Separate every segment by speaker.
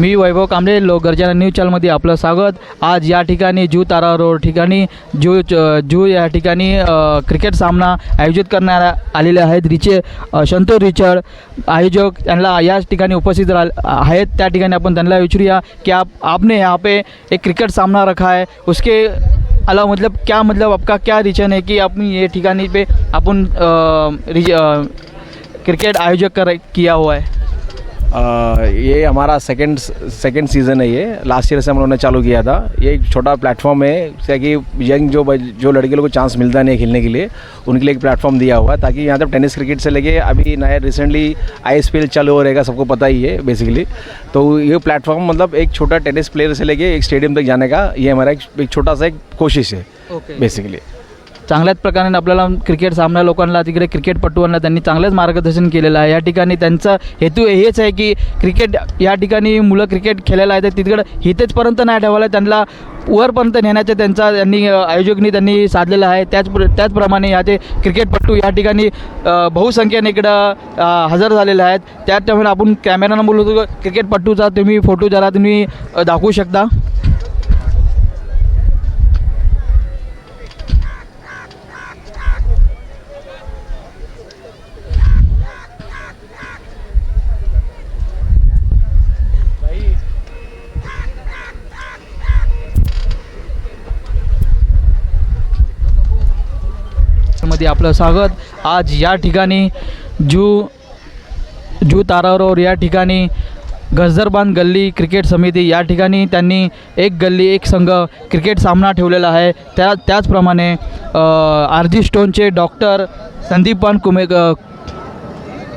Speaker 1: मी वैभव कांबळे लोक गर्जना न्यूज चॅनलमध्ये आपलं स्वागत. आज या ठिकाणी जू तारा रोड ठिकाणी जू जू या ठिकाणी क्रिकेट सामना आयोजित करण्यात आलेले आहेत. रिचे संतोष रिचर्ड आयोजक त्यांना या ठिकाणी उपस्थित राह आहेत. त्या ठिकाणी आपण त्यांना विचारूया की आप आपने यहाँ पे एक क्रिकेट सामना रखा है. उसके अलावा मतलब क्या मतलब आपका क्या रीजन है कि अपन ये ठिकाणी पे अपन रिज- क्रिकेट आयोजक कर किया हुआ है?
Speaker 2: आ, ये हमारा सेकंड सेकंड सीज़न है ये। लास्ट ईयर से हम लोगों ने चालू किया था। ये एक छोटा प्लेटफॉर्म है जैसे कि यंग जो जो लड़के लोगों को चांस मिलता नहीं है खेलने के लिए उनके लिए एक प्लेटफॉर्म दिया हुआ है ताकि यहाँ तक टेनिस क्रिकेट से लेके अभी नया रिसेंटली आई चालू हो रहेगा सबको पता ही है बेसिकली तो ये प्लेटफॉर्म मतलब एक छोटा टेनिस प्लेयर से लेके एक स्टेडियम तक जाने का ये हमारा एक, छोटा सा एक कोशिश है बेसिकली
Speaker 1: चांगल्याच प्रकारे आपल्याला क्रिकेट सामना लोकांना तिकडे क्रिकेटपटूंना त्यांनी चांगलंच मार्गदर्शन केलेलं आहे. या ठिकाणी त्यांचा हेतू हेच आहे की क्रिकेट या ठिकाणी मुलं क्रिकेट खेळायला आहेत तिकडं हितेचपर्यंत नाही ठेवायला त्यांना वरपर्यंत नेण्याचा त्यांचा त्यांनी आयोजकनी त्यांनी साधलेलं आहे. त्याच त्याचप्रमाणे या ते क्रिकेटपटू या ठिकाणी बहुसंख्येने इकडं हजर झालेले आहेत. त्याच्यामुळे आपण कॅमेरानं बोलतो क्रिकेटपटूचा तुम्ही फोटो जरा तुम्ही दाखवू शकता. मध्ये आपलं स्वागत. आज या ठिकाणी जू जू तारावर या ठिकाणी गजरबान गल्ली क्रिकेट समिती या ठिकाणी त्यांनी एक गल्ली एक संघ क्रिकेट सामना ठेवलेला आहे. त्या त्याचप्रमाणे आर जी स्टोनचे डॉक्टर संदीपान कुमे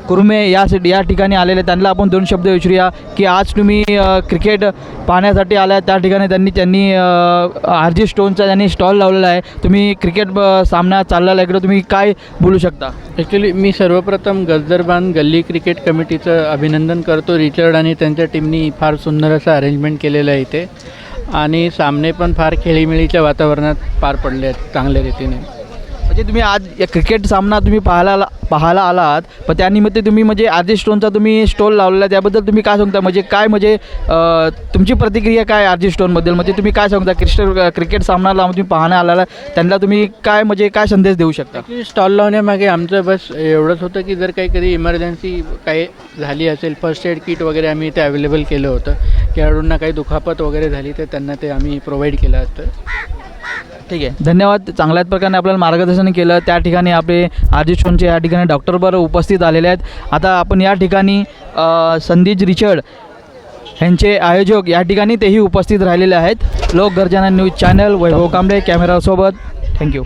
Speaker 1: कुर्मे या या ठिकाणी आलेले त्यांना आपण दोन शब्द विचारूया की आज तुम्ही क्रिकेट पाहण्यासाठी आल्या. त्या ठिकाणी त्यांनी त्यांनी आर जी स्टोनचा त्यांनी स्टॉल लावलेला आहे. तुम्ही क्रिकेट सामना चाललेला आहे. इकडं तुम्ही काय बोलू शकता?
Speaker 3: ॲक्च्युली मी सर्वप्रथम गजदरबान गल्ली क्रिकेट कमिटीचं अभिनंदन करतो. रिचर्ड आणि त्यांच्या टीमनी फार सुंदर असं अरेंजमेंट केलेलं आहे इथे. आणि सामने पण फार खेळीमेळीच्या वातावरणात पार पडले आहेत चांगल्या रीतीने.
Speaker 1: म्हणजे तुम्ही आज या क्रिकेट सामना तुम्ही पाहायला आला- पाहायला आलात पण त्यानिमित्त तुम्ही म्हणजे आर जी स्टोनचा तुम्ही स्टॉल लावलेला आहे त्याबद्दल तुम्ही काय सांगता? म्हणजे काय म्हणजे तुमची प्रतिक्रिया काय आर जी स्टोनबद्दल? म्हणजे तुम्ही काय सांगता? क्रिस्ट क्रिकेट सामना लावून तुम्ही पाहण्या आलेला त्यांना तुम्ही काय म्हणजे काय संदेश देऊ शकता?
Speaker 3: स्टॉल लावण्यामागे आमचं बस एवढंच होतं की जर काही कधी इमर्जन्सी काही झाली असेल फर्स्ट एड किट वगैरे आम्ही ते अवेलेबल केलं होतं खेळाडूंना काही दुखापत वगैरे झाली तर त्यांना ते आम्ही प्रोव्हाइड केलं असतं.
Speaker 1: ठीक आहे. धन्यवाद. चांगल्याच प्रकारे आपल्याला मार्गदर्शन केलं. त्या ठिकाणी आपले आर शोनचे या ठिकाणी डॉक्टरबर उपस्थित आलेले आहेत. आता आपण या ठिकाणी संदीज रिचर्ड यांचे आयोजक या ठिकाणी तेही उपस्थित राहिलेले आहेत. लोक गर्जना news channel Vaibhav Kamble कॅमेरासोबत. Thank you